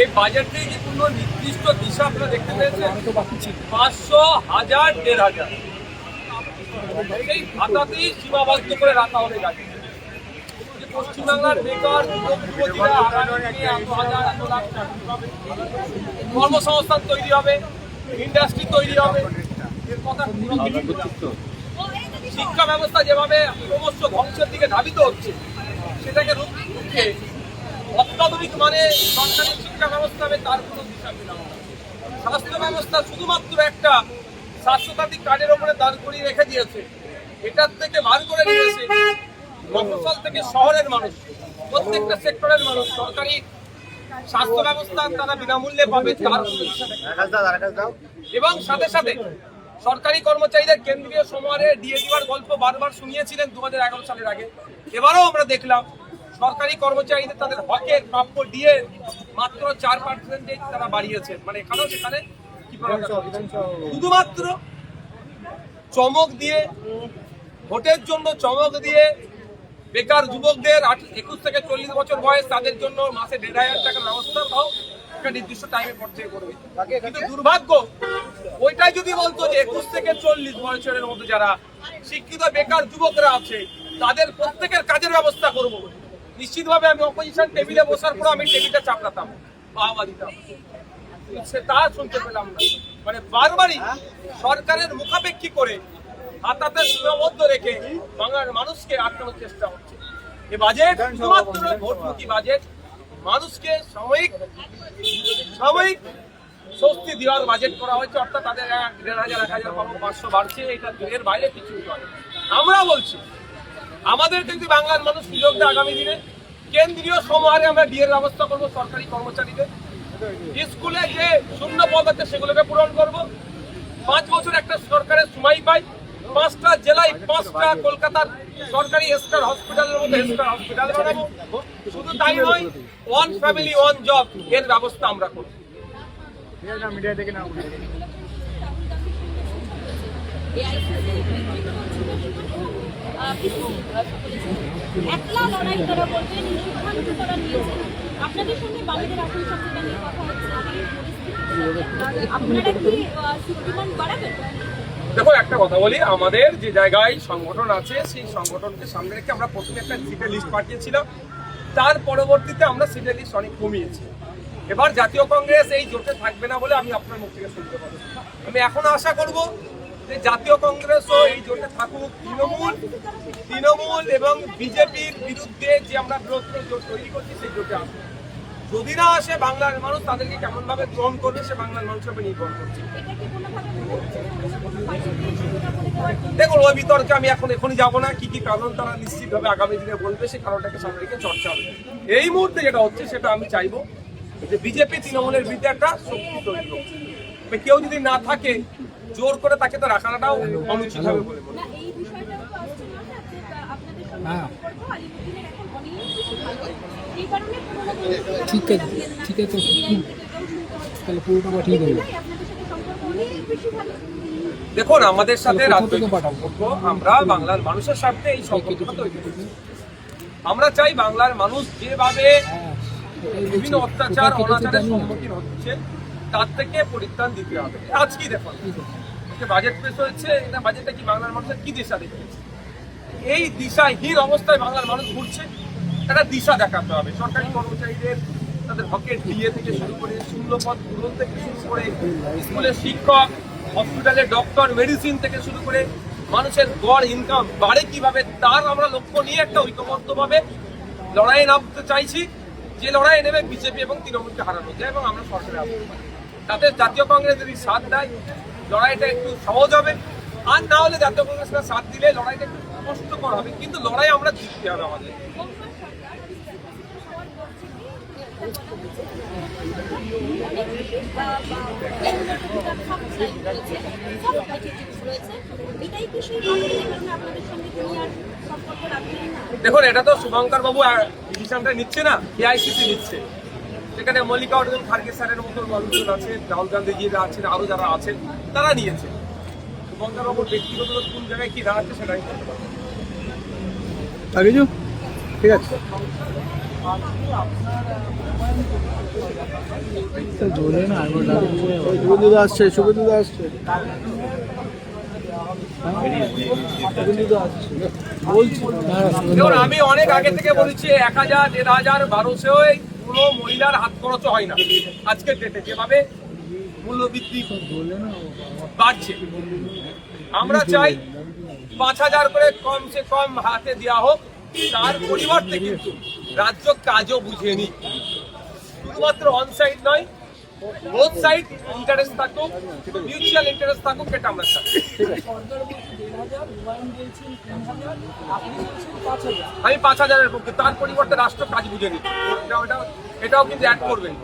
এই বাজেটে কি কোনো নির্দিষ্ট দিশা আপনারা দেখতে পেয়েছেন পাঁচশো হাজার দেড় হাজার। এই ভাতাতেই সীমাবদ্ধ করে রাখা হবে গাড়ি পশ্চিমবাংলার বেকার। কর্মসংস্থান তৈরি হবে ইন্ডাস্ট্রি তৈরি হবে। শিক্ষা ব্যবস্থা যেভাবে ক্রমশ ধ্বংসের দিকে ধাবিত হচ্ছে সেটাকে রুখে অত্যাধুনিক মানে সরকারি শিক্ষা ব্যবস্থা হবে তার কোনো না। স্বাস্থ্য ব্যবস্থা শুধুমাত্র একটা স্বাস্থ্যসাথী কার্ডের ওপরে দাঁড় করিয়ে রেখে দিয়েছে এটার থেকে বার করে নিয়েছে মফস্বল থেকে শহরের মানুষ প্রত্যেকটা সেক্টরের মানুষ সরকারি স্বাস্থ্য ব্যবস্থা তারা বিনামূল্যে পাবে তার। এবং সাথে সাথে সরকারি কর্মচারীদের কেন্দ্রীয় ডিএ দিবার গল্প বারবার শুনিয়েছিলেন দু হাজার এগারো সালের আগে এবারও আমরা দেখলাম সরকারি কর্মচারীদের তাদের হকের প্রাপ্য ডিএ মাত্র চার পার্সেন্টেজ তারা বাড়িয়েছেন মানে এখানেও সেখানে শুধুমাত্র চমক দিয়ে, ভোটের জন্য চমক দিয়ে বেকার যুবকদের একুশ থেকে চল্লিশ বছর বয়স তাদের জন্য মাসে দেড় হাজার টাকার ব্যবস্থা তাও একটা নির্দিষ্ট টাইমে পর থেকে করবে। কিন্তু দুর্ভাগ্য, ওইটাই যদি বলতো যে একুশ থেকে চল্লিশ বছরের মধ্যে যারা শিক্ষিত বেকার যুবকরা আছে, তাদের প্রত্যেকের করব নিশ্চিতভাবে আমি অপোজিশন টেবিলে বসার পর আমি টেবিলটা চাপড়াতাম বাহবা দিতাম। সে তা শুনতে পেলাম না। মানে বারবারই সরকারের মুখাপেক্ষি করে হাতাতে সীমাবদ্ধ রেখে বাংলার মানুষকে আটকানোর চেষ্টা হচ্ছে। এ বাজেট শুধুমাত্র ভোটমুখী বাজেট মানুষকে সাময়িক সাময়িক স্বস্তি দেওয়ার বাজেট করা হয়েছে অর্থাৎ তাদের এক দেড় হাজার এক হাজার পাবো পাঁচশো বাড়ছে এটা এর বাইরে কিছু নয়। আমরা বলছি আমাদের কিন্তু বাংলার মানুষ সুযোগ দেয় আগামী দিনে, কেন্দ্রীয় সমাহারে আমরা বিয়ের ব্যবস্থা করব সরকারি কর্মচারীদের। স্কুলে যে শূন্য পদ আছে সেগুলোকে পূরণ করব। পাঁচ বছর একটা সরকারের সময় পাই। পাঁচটা জেলায় পাঁচটা কলকাতার সরকারি স্টার হসপিটালের মধ্যে হসপিটাল বানাবো। শুধু তাই নয়, ওয়ান ফ্যামিলি, ওয়ান জব, এর ব্যবস্থা আমরা করব। একলা লড়াই তারা বলবেন সিদ্ধান্ত তারা নিয়েছেন। আপনাদের সঙ্গে আসন নিয়ে কথা হচ্ছে। আপনারা কি বাড়াবেন? দেখো, একটা কথা বলি, আমাদের যে জায়গায় সংগঠন আছে, সেই সংগঠনকে সামনে রেখে আমরা প্রথমে একটা সিটের লিস্ট পাঠিয়েছিলাম। তার পরবর্তীতে আমরা সিটের লিস্ট অনেক কমিয়েছি। এবার জাতীয় কংগ্রেস এই জোটে থাকবে না বলে আমি আপনার মুখ থেকে শুনতে পাবো আমি এখন আশা করব যে জাতীয় কংগ্রেসও এই জোটে থাকুক তৃণমূল তৃণমূল এবং বিজেপির বিরুদ্ধে যে আমরা বৃহত্তর জোট তৈরি করছি, সেই জোটে আসবে যদি না আসে বাংলার মানুষ, তাদেরকে কেমন ভাবে গ্রহণ করবে, সে বাংলার মানুষের উপর নির্ভর করছে। দেখুন, ওই বিতর্কে আমি এখন এখনই যাব না। কি কি কারণ তারা নিশ্চিতভাবে আগামী দিনে বলবে সেই কারণটাকে সামনে রেখে চর্চা হবে। এই মুহূর্তে যেটা হচ্ছে, সেটা আমি চাইব যে বিজেপি তৃণমূলের একটা শক্তি তৈরি তবে কেউ যদি না থাকে জোর করে তাকে তো রাখাটাও অনুচিত হবে বলে মনে হয়। না এই বিষয়টা তো আসছে মাথায় যে আহ, আপনাদের সঙ্গে সম্পর্ক আলিমুদ্দিনের এখন অনেক বেশি ভালো। এই কারণে পুরোনো বন্ধুরা ঠিক আছে, ঠিক আছে। তাহলে পুরোটা পাঠিয়ে দেবো সম্পর্ক দেখুন আমাদের সাথে রাজনৈতিক? সম্পর্ক আমরা বাংলার মানুষের স্বার্থে এই সম্পর্কটা তৈরি করেছি। আমরা চাই বাংলার মানুষ যেভাবে হ্যাঁ বিভিন্ন অত্যাচার অনাচারের সম্মুখীন হচ্ছে তার থেকে পরিত্রাণ দিতে হবে। আজকেই দেখুন যে বাজেট পেশ হয়েছে এটা বাজেটটা কি বাংলার মানুষের কি দিশা দেখিয়েছে? এই দিশাহীন অবস্থায় বাংলার মানুষ ঘুরছে, একটা দিশা দেখাতে হবে। সরকারি কর্মচারীদের, তাদের হকের ডিএ থেকে শুরু করে শূন্য পদ পূরণ থেকে শুরু করে স্কুলের শিক্ষক হসপিটালে ডক্টর মেডিসিন থেকে শুরু করে মানুষের গড় ইনকাম বাড়ে কীভাবে, তার আমরা লক্ষ্য নিয়ে একটা ঐক্যবদ্ধভাবে লড়াইয়ে নামতে চাইছি। যে লড়াইয়ে নেবে বিজেপি এবং তৃণমূলকে হারানো। যায় এবং আমরা সরকারে আসতে পারি তাতে জাতীয় কংগ্রেস যদি সাথ দেয়, লড়াইটা একটু সহজ হবে। আর না হলে জাতীয় কংগ্রেসরা সাথ দিলে লড়াইটা একটু কষ্টকর হবে। কিন্তু লড়াই আমরা জিততে হবে আমাদের। দেখুন, এটা তো শুভঙ্কর বাবু ডিসিশনটা নিচ্ছে না, এআইসিসি নিচ্ছে। সেখানে মল্লিকা অর্জুন খার্গে স্যারের মতো মানুষজন আছে রাহুল গান্ধীজিরা আছেন আরও যারা আছেন তারা নিয়েছে। শুভঙ্কর বাবুর ব্যক্তিগত কোন জায়গায় কি দাঁড়াচ্ছে সেটাই ঠিক আছে। শুভেন্দু আসছে শুভেন্দু আসছে। আমি অনেক আগে থেকে বলেছি এক হাজার দেড় হাজার বারোশো কোনো মহিলার হাত খরচ হয় না। আজকের ডেটে যেভাবে মূল্যবৃদ্ধি বাড়ছে, আমরা চাই পাঁচ হাজার করে কমসে কম হাতে দেওয়া হোক, তার পরিবর্তে কিন্তু রাজ্য কাজও বুঝে নি শুধুমাত্র অনসাইড নয় বোথ সাইড ইন্টারেস্ট থাকুক মিউচুয়াল ইন্টারেস্ট থাকুক, এটা আমরা আমি পাঁচ হাজারের পক্ষে, তার পরিবর্তে রাষ্ট্র কাজ বুঝে নিচ্ছে এটাও কিন্তু অ্যাড করবেন।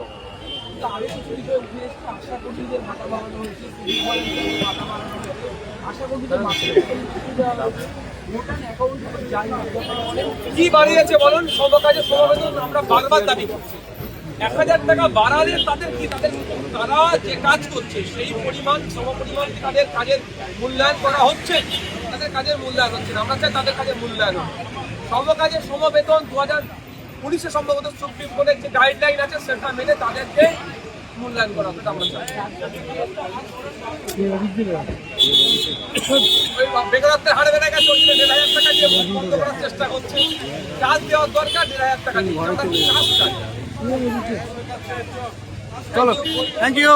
কি বাড়িয়েছে বলুন? সব কাজে সমাবেদন, আমরা বারবার দাবি করছি। এক হাজার টাকা বাড়ালে তাদের কি? তাদের তারা যে কাজ করছে, সেই পরিমাণ সমপরিমাণ কি তাদের কাজের মূল্যায়ন করা হচ্ছে? তাদের কাজের মূল্যায়ন হচ্ছে না। আমরা চাই তাদের কাজের মূল্যায়ন। সব কাজে সমবেতন দু হাজার পুলিশে সম্ভবত সুপ্রিম কোর্টের যে গাইডলাইন আছে, সেটা মেনে তাদেরকে মূল্যায়ন করা হবে, আমরা চাই। বেকারত্বের হারে বেড়ে গেছে দেড় হাজার টাকা দিয়ে বন্ধ করার চেষ্টা করছে। চাষ দেওয়ার দরকার, দেড় হাজার টাকা দিয়ে। আমরা চলো থ্যাংক ইউ